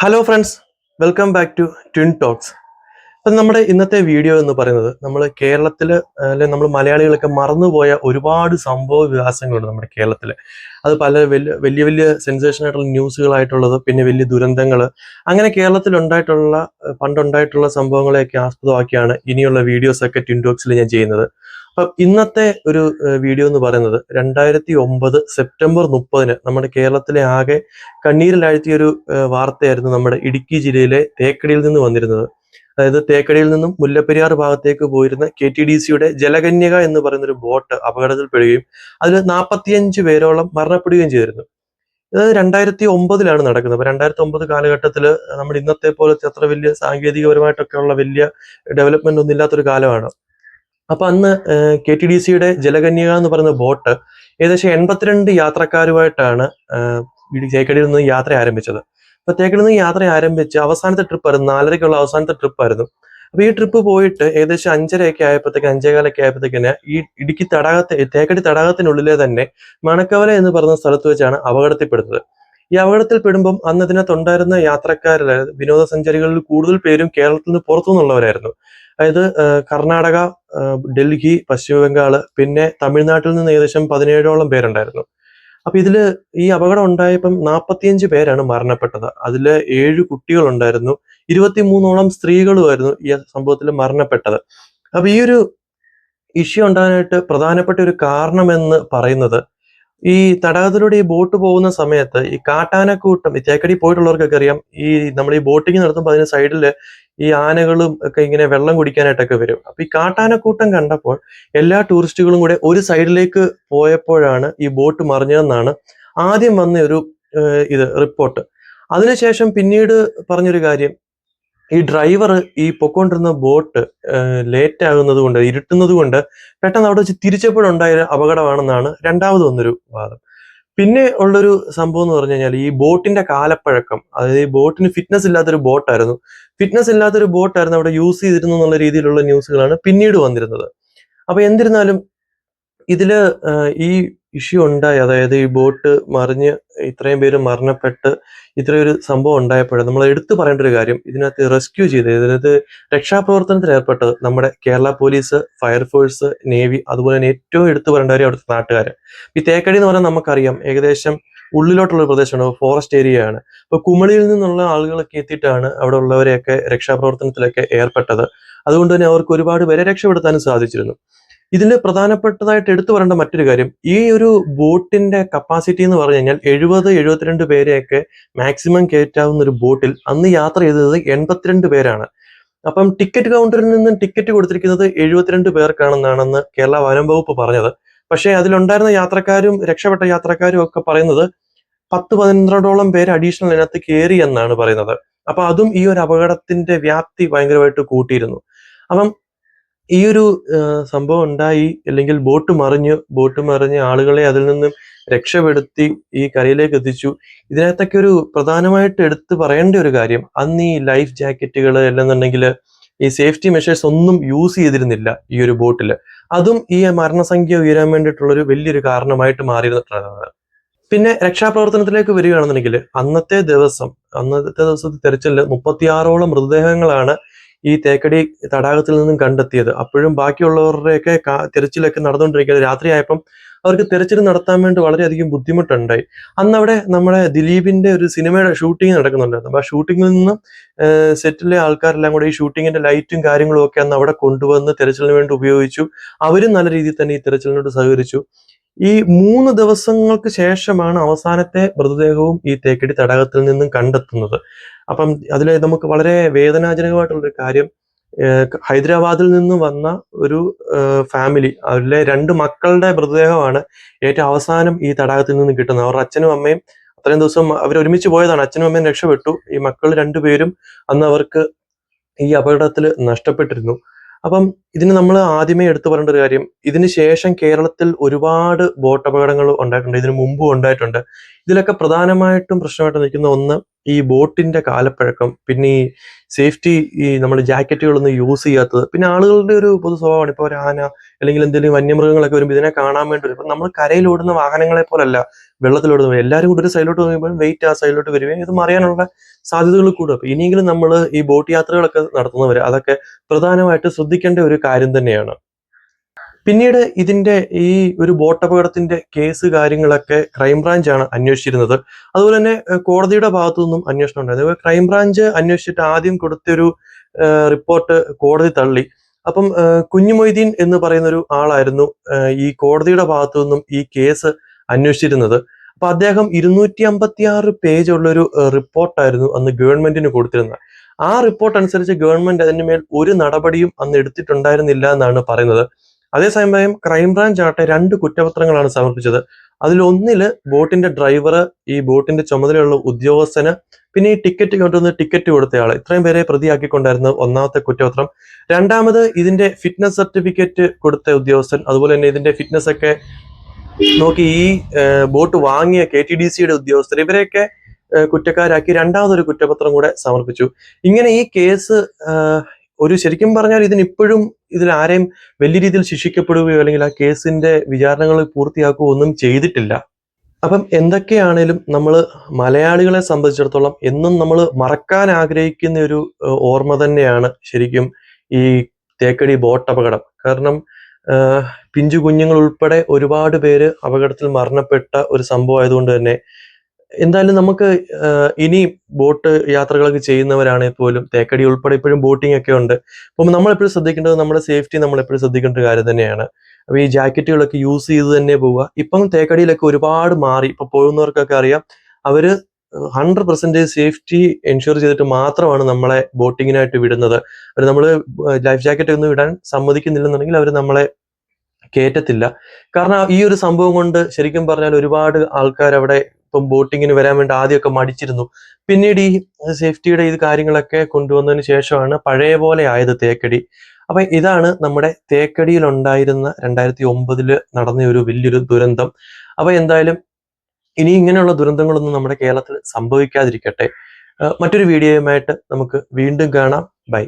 Hello friends welcome back to twin talks അപ്പം നമ്മുടെ ഇന്നത്തെ വീഡിയോ എന്ന് പറയുന്നത് നമ്മൾ കേരളത്തിൽ അല്ലെങ്കിൽ നമ്മൾ മലയാളികളൊക്കെ മറന്നുപോയ ഒരുപാട് സംഭവ വികാസങ്ങളുണ്ട് നമ്മുടെ കേരളത്തിൽ അത് പല വലിയ വലിയ വലിയ സെൻസേഷൻ ആയിട്ടുള്ള ന്യൂസുകളായിട്ടുള്ളത് പിന്നെ വലിയ ദുരന്തങ്ങൾ അങ്ങനെ കേരളത്തിൽ ഉണ്ടായിട്ടുള്ള പണ്ടുണ്ടായിട്ടുള്ള സംഭവങ്ങളെയൊക്കെ ആസ്പദമാക്കിയാണ് ഇനിയുള്ള വീഡിയോസൊക്കെ ട്വിൻ ടോക്സിൽ ഞാൻ ചെയ്യുന്നത്. അപ്പം ഇന്നത്തെ ഒരു വീഡിയോ എന്ന് പറയുന്നത് രണ്ടായിരത്തി ഒമ്പത് സെപ്റ്റംബർ മുപ്പതിന് നമ്മുടെ കേരളത്തിലെ ആകെ കണ്ണീരിലാഴ്ത്തിയ ഒരു വാർത്തയായിരുന്നു നമ്മുടെ ഇടുക്കി ജില്ലയിലെ തേക്കടിയിൽ നിന്ന് വന്നിരുന്നത്. അതായത് തേക്കടിയിൽ നിന്നും മുല്ലപ്പെരിയാർ ഭാഗത്തേക്ക് പോയിരുന്ന കെ ടി ഡി സിയുടെ ജലകന്യക എന്ന് പറയുന്ന ഒരു ബോട്ട് അപകടത്തിൽപ്പെടുകയും അതിൽ നാൽപ്പത്തിയഞ്ച് പേരോളം മരണപ്പെടുകയും ചെയ്തിരുന്നു. ഇത് രണ്ടായിരത്തി ഒമ്പതിലാണ് നടക്കുന്നത്. അപ്പൊ രണ്ടായിരത്തി ഒമ്പത് കാലഘട്ടത്തിൽ നമ്മുടെ ഇന്നത്തെ പോലത്തെ അത്ര വലിയ സാങ്കേതികപരമായിട്ടൊക്കെ ഉള്ള വലിയ ഡെവലപ്മെന്റ് ഒന്നും ഇല്ലാത്തൊരു കാലമാണ്. അപ്പൊ അന്ന് കെ ടി ഡി സിയുടെ ജലകന്യക എന്ന് പറയുന്ന ബോട്ട് ഏകദേശം എൺപത്തിരണ്ട് യാത്രക്കാരുമായിട്ടാണ് തേക്കടിയിൽ നിന്ന് യാത്ര ആരംഭിച്ചത്. അപ്പൊ തേക്കടിയിൽ നിന്ന് യാത്ര ആരംഭിച്ച് അവസാനത്തെ ട്രിപ്പ് ആയിരുന്നു നാലരയ്ക്കുള്ള അവസാനത്തെ ട്രിപ്പ് ആയിരുന്നു. അപ്പൊ ഈ ട്രിപ്പ് പോയിട്ട് ഏകദേശം അഞ്ചരയൊക്കെ ആയപ്പോഴത്തേക്ക് അഞ്ചേകാലൊക്കെ ആയപ്പോഴത്തേക്കിന് ഈ ഇടുക്കി തടാകത്തെ തേക്കടി തടാകത്തിനുള്ളിലെ തന്നെ മണക്കവല എന്ന് പറയുന്ന സ്ഥലത്ത് വെച്ചാണ് അപകടത്തിൽപ്പെടുന്നത്. ഈ അപകടത്തിൽ പെടുമ്പം അന്ന് ഇതിനകത്തുണ്ടായിരുന്ന യാത്രക്കാരിൽ വിനോദസഞ്ചാരികളിൽ കൂടുതൽ പേരും കേരളത്തിൽ നിന്ന് പുറത്തു നിന്നുള്ളവരായിരുന്നു അതായത് കർണാടക ഡൽഹി പശ്ചിമ ബംഗാൾ പിന്നെ തമിഴ്നാട്ടിൽ നിന്ന് ഏകദേശം പതിനേഴോളം പേരുണ്ടായിരുന്നു. അപ്പൊ ഇതിൽ ഈ അപകടം ഉണ്ടായപ്പം നാൽപ്പത്തിയഞ്ച് പേരാണ് മരണപ്പെട്ടത്. അതിൽ ഏഴ് കുട്ടികളുണ്ടായിരുന്നു. ഇരുപത്തിമൂന്നോളം സ്ത്രീകളുമായിരുന്നു ഈ സംഭവത്തിൽ മരണപ്പെട്ടത്. അപ്പൊ ഈ ഒരു ഇഷ്യൂ ഉണ്ടാകാനായിട്ട് പ്രധാനപ്പെട്ട ഒരു കാരണമെന്ന് പറയുന്നത് ഈ തടാകത്തിലൂടെ ഈ ബോട്ട് പോകുന്ന സമയത്ത് ഈ കാട്ടാനക്കൂട്ടം ഈ തേക്കടി പോയിട്ടുള്ളവർക്കൊക്കെ അറിയാം ഈ നമ്മൾ ഈ ബോട്ടിങ് നടത്തുമ്പോൾ അതിന് സൈഡിൽ ഈ ആനകളും ഒക്കെ ഇങ്ങനെ വെള്ളം കുടിക്കാനായിട്ടൊക്കെ വരും. അപ്പൊ ഈ കാട്ടാനക്കൂട്ടം കണ്ടപ്പോൾ എല്ലാ ടൂറിസ്റ്റുകളും കൂടെ ഒരു സൈഡിലേക്ക് പോയപ്പോഴാണ് ഈ ബോട്ട് മറിഞ്ഞതെന്നാണ് ആദ്യം വന്ന ഒരു ഇത് റിപ്പോർട്ട്. അതിനുശേഷം പിന്നീട് പറഞ്ഞൊരു കാര്യം ഈ ഡ്രൈവർ ഈ പൊക്കോണ്ടിരുന്ന ബോട്ട് ലേറ്റ് ആകുന്നത് കൊണ്ട് ഇരുട്ടുന്നത് കൊണ്ട് പെട്ടെന്ന് അവിടെ വെച്ച് തിരിച്ചപ്പോഴുണ്ടായ അപകടമാണെന്നാണ് രണ്ടാമത് വന്നൊരു വാദം. പിന്നെ ഉള്ളൊരു സംഭവം എന്ന് പറഞ്ഞു കഴിഞ്ഞാൽ ഈ ബോട്ടിന്റെ കാലപ്പഴക്കം അതായത് ഈ ബോട്ടിന് ഫിറ്റ്നസ് ഇല്ലാത്തൊരു ബോട്ടായിരുന്നു ഫിറ്റ്നസ് ഇല്ലാത്തൊരു ബോട്ടായിരുന്നു അവിടെ യൂസ് ചെയ്തിരുന്നു എന്നുള്ള രീതിയിലുള്ള ന്യൂസുകളാണ് പിന്നീട് വന്നിരുന്നത്. അപ്പൊ എന്തിരുന്നാലും ഇതിൽ ഈ ഇഷ്യൂ ഉണ്ടായി. അതായത് ഈ ബോട്ട് മറിഞ്ഞ് ഇത്രയും പേര് മരണപ്പെട്ട് ഇത്രയൊരു സംഭവം ഉണ്ടായപ്പോഴും നമ്മൾ എടുത്തു പറയേണ്ട ഒരു കാര്യം ഇതിനകത്ത് റെസ്ക്യൂ ചെയ്ത് ഇതിനകത്ത് രക്ഷാപ്രവർത്തനത്തിൽ ഏർപ്പെട്ടത് നമ്മുടെ കേരള പോലീസ് ഫയർഫോഴ്സ് നേവി അതുപോലെ തന്നെ ഏറ്റവും എടുത്തു പറയേണ്ട കാര്യം അവിടുത്തെ നാട്ടുകാർ ഈ തേക്കടി എന്ന് പറഞ്ഞാൽ നമുക്കറിയാം ഏകദേശം ഉള്ളിലോട്ടുള്ള പ്രദേശമാണ് ഫോറസ്റ്റ് ഏരിയ ആണ്. അപ്പൊ കുമളിയിൽ നിന്നുള്ള ആളുകളൊക്കെ എത്തിയിട്ടാണ് അവിടെ ഉള്ളവരെയൊക്കെ രക്ഷാപ്രവർത്തനത്തിലൊക്കെ ഏർപ്പെട്ടത്. അതുകൊണ്ട് തന്നെ അവർക്ക് ഒരുപാട് പേരെ രക്ഷപ്പെടുത്താനും സാധിച്ചിരുന്നു. ഇതിൽ പ്രധാനപ്പെട്ടതായിട്ട് എടുത്തു പറയേണ്ട മറ്റൊരു കാര്യം ഈ ഒരു ബോട്ടിന്റെ കപ്പാസിറ്റി എന്ന് പറഞ്ഞു കഴിഞ്ഞാൽ എഴുപത് എഴുപത്തിരണ്ട് പേരെയൊക്കെ മാക്സിമം കയറ്റാവുന്ന ഒരു ബോട്ടിൽ അന്ന് യാത്ര ചെയ്തത് എൺപത്തിരണ്ട് പേരാണ്. അപ്പം ടിക്കറ്റ് കൗണ്ടറിൽ നിന്നും ടിക്കറ്റ് കൊടുത്തിരിക്കുന്നത് എഴുപത്തിരണ്ട് പേർക്കാണെന്നാണെന്ന് കേരള വനം വകുപ്പ് പറഞ്ഞത്. പക്ഷേ അതിലുണ്ടായിരുന്ന യാത്രക്കാരും രക്ഷപ്പെട്ട യാത്രക്കാരും ഒക്കെ പറയുന്നത് പത്ത് പന്ത്രണ്ടോളം പേര് അഡീഷണൽ ഇതിനകത്ത് കയറി എന്നാണ് പറയുന്നത്. അപ്പൊ അതും ഈ ഒരു അപകടത്തിന്റെ വ്യാപ്തി ഭയങ്കരമായിട്ട് കൂട്ടിയിരുന്നു. അപ്പം ഈ ഒരു സംഭവം ഉണ്ടായി അല്ലെങ്കിൽ ബോട്ട് മറിഞ്ഞു ബോട്ട് മറിഞ്ഞ് ആളുകളെ അതിൽ നിന്നും രക്ഷപ്പെടുത്തി ഈ കരയിലേക്ക് എത്തിച്ചു. ഇതിനകത്തൊക്കെ ഒരു പ്രധാനമായിട്ട് എടുത്തു പറയേണ്ട ഒരു കാര്യം അന്ന് ഈ ലൈഫ് ജാക്കറ്റുകൾ അല്ലെന്നുണ്ടെങ്കിൽ ഈ സേഫ്റ്റി മെഷേഴ്സ് ഒന്നും യൂസ് ചെയ്തിരുന്നില്ല ഈ ഒരു ബോട്ടിൽ അതും ഈ മരണസംഖ്യ ഉയരാൻ വേണ്ടിയിട്ടുള്ള ഒരു വലിയൊരു കാരണമായിട്ട് മാറിയിരുന്നിട്ടുള്ളതാണ് പിന്നെ രക്ഷാപ്രവർത്തനത്തിലേക്ക് വരികയാണെന്നുണ്ടെങ്കിൽ അന്നത്തെ ദിവസം അന്നത്തെ ദിവസത്തെ തെരച്ചിലിൽ മുപ്പത്തിയാറോളം മൃതദേഹങ്ങളാണ് ഈ തേക്കടി തടാകത്തിൽ നിന്നും കണ്ടെത്തിയത്. അപ്പോഴും ബാക്കിയുള്ളവരുടെയൊക്കെ തിരച്ചിലൊക്കെ നടന്നുകൊണ്ടിരിക്കുന്നത് രാത്രിയായപ്പം അവർക്ക് തിരച്ചിൽ നടത്താൻ വേണ്ടി വളരെയധികം ബുദ്ധിമുട്ടുണ്ടായി. അന്ന് അവിടെ നമ്മുടെ ദിലീപിന്റെ ഒരു സിനിമയുടെ ഷൂട്ടിംഗ് നടക്കുന്നുണ്ടായിരുന്നു. അപ്പൊ ആ ഷൂട്ടിങ്ങിൽ നിന്നും സെറ്റിലെ ആൾക്കാരെല്ലാം കൂടെ ഈ ഷൂട്ടിങ്ങിന്റെ ലൈറ്റും കാര്യങ്ങളും ഒക്കെ അന്ന് അവിടെ കൊണ്ടുവന്ന് തിരച്ചിലിന് വേണ്ടി ഉപയോഗിച്ചു. അവരും നല്ല രീതിയിൽ തന്നെ ഈ തിരച്ചിലിനോട് സഹകരിച്ചു. ഈ മൂന്ന് ദിവസങ്ങൾക്ക് ശേഷമാണ് അവസാനത്തെ മൃതദേഹവും ഈ തേക്കടി തടാകത്തിൽ നിന്നും കണ്ടെത്തുന്നത്. അപ്പം അതിൽ നമുക്ക് വളരെ വേദനാജനകമായിട്ടുള്ളൊരു കാര്യം ഹൈദരാബാദിൽ നിന്ന് വന്ന ഒരു ഫാമിലി അവരിലെ രണ്ട് മക്കളുടെ മൃതദേഹമാണ് ഏറ്റവും അവസാനം ഈ തടാകത്തിൽ നിന്ന് കിട്ടുന്നത്. അവരുടെ അച്ഛനും അമ്മയും അത്രയും ദിവസം അവർ ഒരുമിച്ച് പോയതാണ്. അച്ഛനും അമ്മയും രക്ഷപ്പെട്ടു. ഈ മക്കൾ രണ്ടുപേരും അന്ന് അവർക്ക് ഈ അപകടത്തിൽ നഷ്ടപ്പെട്ടിരുന്നു. അപ്പം ഇതിന് നമ്മൾ ആദ്യമേ എടുത്തു പറയേണ്ട ഒരു കാര്യം ഇതിന് ശേഷം കേരളത്തിൽ ഒരുപാട് ബോട്ട് അപകടങ്ങൾ ഉണ്ടായിട്ടുണ്ട് ഇതിനു മുമ്പും ഉണ്ടായിട്ടുണ്ട്. ഇതിലൊക്കെ പ്രധാനമായിട്ടും പ്രശ്നമായിട്ട് നിൽക്കുന്ന ഒന്ന് ഈ ബോട്ടിന്റെ കാലപ്പഴക്കം പിന്നെ ഈ സേഫ്റ്റി ഈ നമ്മൾ ജാക്കറ്റുകളൊന്നും യൂസ് ചെയ്യാത്തത് പിന്നെ ആളുകളുടെ ഒരു പൊതു സ്വഭാവമാണ് ഇപ്പോൾ ഒരു ആന അല്ലെങ്കിൽ എന്തെങ്കിലും വന്യമൃഗങ്ങളൊക്കെ വരുമ്പോൾ ഇതിനെ കാണാൻ വേണ്ടി വരും. ഇപ്പം നമ്മൾ കരയിലോടുന്ന വാഹനങ്ങളെ പോലല്ല വെള്ളത്തിലോടുന്ന എല്ലാവരും കൂടി ഒരു സൈഡിലോട്ട് പോകുമ്പോൾ വെയിറ്റ് ആ സൈഡിലോട്ട് വരികയും ഇത് മറിയാനുള്ള സാധ്യതകൾ കൂടും. അപ്പൊ ഇനിയെങ്കിലും നമ്മൾ ഈ ബോട്ട് യാത്രകളൊക്കെ നടത്തുന്നവർ അതൊക്കെ പ്രധാനമായിട്ട് ശ്രദ്ധിക്കേണ്ട ഒരു കാര്യം തന്നെയാണ്. പിന്നീട് ഇതിന്റെ ഈ ഒരു ബോട്ട് അപകടത്തിന്റെ കേസ് കാര്യങ്ങളൊക്കെ ക്രൈംബ്രാഞ്ചാണ് അന്വേഷിച്ചിരുന്നത്. അതുപോലെ തന്നെ കോടതിയുടെ ഭാഗത്തു നിന്നും അന്വേഷണം ഉണ്ടായിരുന്നു ക്രൈംബ്രാഞ്ച് അന്വേഷിച്ചിട്ട് ആദ്യം കൊടുത്തൊരു റിപ്പോർട്ട് കോടതി തള്ളി. അപ്പം കുഞ്ഞുമൊയ്തീൻ കുഞ്ഞു മൊയ്തീൻ എന്ന് പറയുന്ന ഒരു ആളായിരുന്നു ഈ കോടതിയുടെ ഭാഗത്തു നിന്നും ഈ കേസ് അന്വേഷിച്ചിരുന്നത്. അപ്പൊ അദ്ദേഹം ഇരുന്നൂറ്റി അമ്പത്തി ആറ് പേജ് ഉള്ള ഒരു റിപ്പോർട്ടായിരുന്നു അന്ന് ഗവൺമെന്റിന് കൊടുത്തിരുന്നത്. ആ റിപ്പോർട്ട് അനുസരിച്ച് ഗവൺമെന്റ് അതിന് മേൽ ഒരു നടപടിയും അന്ന് എടുത്തിട്ടുണ്ടായിരുന്നില്ല എന്നാണ് പറയുന്നത്. അതേസമയം ക്രൈംബ്രാഞ്ച് ആട്ടെ രണ്ട് കുറ്റപത്രങ്ങളാണ് സമർപ്പിച്ചത്. അതിലൊന്നിൽ ബോട്ടിന്റെ ഡ്രൈവർ ഈ ബോട്ടിന്റെ ചുമതലയുള്ള ഉദ്യോഗസ്ഥന് പിന്നെ ഈ ടിക്കറ്റ് കൊണ്ടുവന്ന് ടിക്കറ്റ് കൊടുത്തയാൾ ഇത്രയും പേരെ പ്രതിയാക്കിക്കൊണ്ടായിരുന്നു ഒന്നാമത്തെ കുറ്റപത്രം. രണ്ടാമത് ഇതിന്റെ ഫിറ്റ്നസ് സർട്ടിഫിക്കറ്റ് കൊടുത്ത ഉദ്യോഗസ്ഥൻ അതുപോലെ തന്നെ ഇതിന്റെ ഫിറ്റ്നസ് ഒക്കെ നോക്കി ഈ ബോട്ട് വാങ്ങിയ കെ ടി ഡി സിയുടെ ഉദ്യോഗസ്ഥർ ഇവരെയൊക്കെ കുറ്റക്കാരാക്കി രണ്ടാമതൊരു കുറ്റപത്രം കൂടെ സമർപ്പിച്ചു. ഇങ്ങനെ ഈ കേസ് ഒരു ശരിക്കും പറഞ്ഞാൽ ഇതിന് ഇപ്പോഴും ഇതിൽ ആരെയും വലിയ രീതിയിൽ ശിക്ഷിക്കപ്പെടുകയോ അല്ലെങ്കിൽ ആ കേസിന്റെ വിചാരണകൾ പൂർത്തിയാക്കുകയോ ഒന്നും ചെയ്തിട്ടില്ല. അപ്പം എന്തൊക്കെയാണേലും നമ്മൾ മലയാളികളെ സംബന്ധിച്ചിടത്തോളം എന്നും നമ്മൾ മറക്കാൻ ആഗ്രഹിക്കുന്ന ഒരു ഓർമ്മ തന്നെയാണ് ശരിക്കും ഈ തേക്കടി ബോട്ട് അപകടം. കാരണം പിഞ്ചു കുഞ്ഞുങ്ങൾ ഉൾപ്പെടെ ഒരുപാട് പേര് അപകടത്തിൽ മരണപ്പെട്ട ഒരു സംഭവം ആയതുകൊണ്ട് തന്നെ എന്തായാലും നമുക്ക് ഇനി ബോട്ട് യാത്രകളൊക്കെ ചെയ്യുന്നവരാണെങ്കിൽ പോലും തേക്കടി ഉൾപ്പെടെ ഇപ്പോഴും ബോട്ടിംഗ് ഒക്കെ ഉണ്ട്. അപ്പം നമ്മളെപ്പോഴും ശ്രദ്ധിക്കേണ്ടത് നമ്മുടെ സേഫ്റ്റി നമ്മളെപ്പോഴും ശ്രദ്ധിക്കേണ്ട കാര്യം തന്നെയാണ്. അപ്പൊ ഈ ജാക്കറ്റുകളൊക്കെ യൂസ് ചെയ്ത് തന്നെ പോവുക. ഇപ്പം തേക്കടിയിലൊക്കെ ഒരുപാട് മാറി. ഇപ്പൊ പോകുന്നവർക്കൊക്കെ അറിയാം അവർ ഹൺഡ്രഡ് പെർസെന്റേജ് സേഫ്റ്റി എൻഷുർ ചെയ്തിട്ട് മാത്രമാണ് നമ്മളെ ബോട്ടിങ്ങിനായിട്ട് വിടുന്നത്. അവർ നമ്മൾ ലൈഫ് ജാക്കറ്റ് ഒന്നും ഇടാൻ സമ്മതിക്കുന്നില്ലെന്നുണ്ടെങ്കിൽ അവർ നമ്മളെ കയറ്റത്തില്ല കാരണം ഈ ഒരു സംഭവം കൊണ്ട് ശരിക്കും പറഞ്ഞാൽ ഒരുപാട് ആൾക്കാർ അവിടെ ഇപ്പം ബോട്ടിങ്ങിന് വരാൻ വേണ്ടി ആദ്യമൊക്കെ മടിച്ചിരുന്നു. പിന്നീട് ഈ സേഫ്റ്റിയുടെ ഇത് കാര്യങ്ങളൊക്കെ കൊണ്ടുവന്നതിന് ശേഷമാണ് പഴയ പോലെ ആയത് തേക്കടി. അപ്പൊ ഇതാണ് നമ്മുടെ തേക്കടിയിൽ ഉണ്ടായിരുന്ന രണ്ടായിരത്തി ഒമ്പതിൽ നടന്ന ഒരു വലിയൊരു ദുരന്തം. അപ്പൊ എന്തായാലും ഇനി ഇങ്ങനെയുള്ള ദുരന്തങ്ങളൊന്നും നമ്മുടെ കേരളത്തിൽ സംഭവിക്കാതിരിക്കട്ടെ. മറ്റൊരു വീഡിയോയുമായിട്ട് നമുക്ക് വീണ്ടും കാണാം. ബൈ.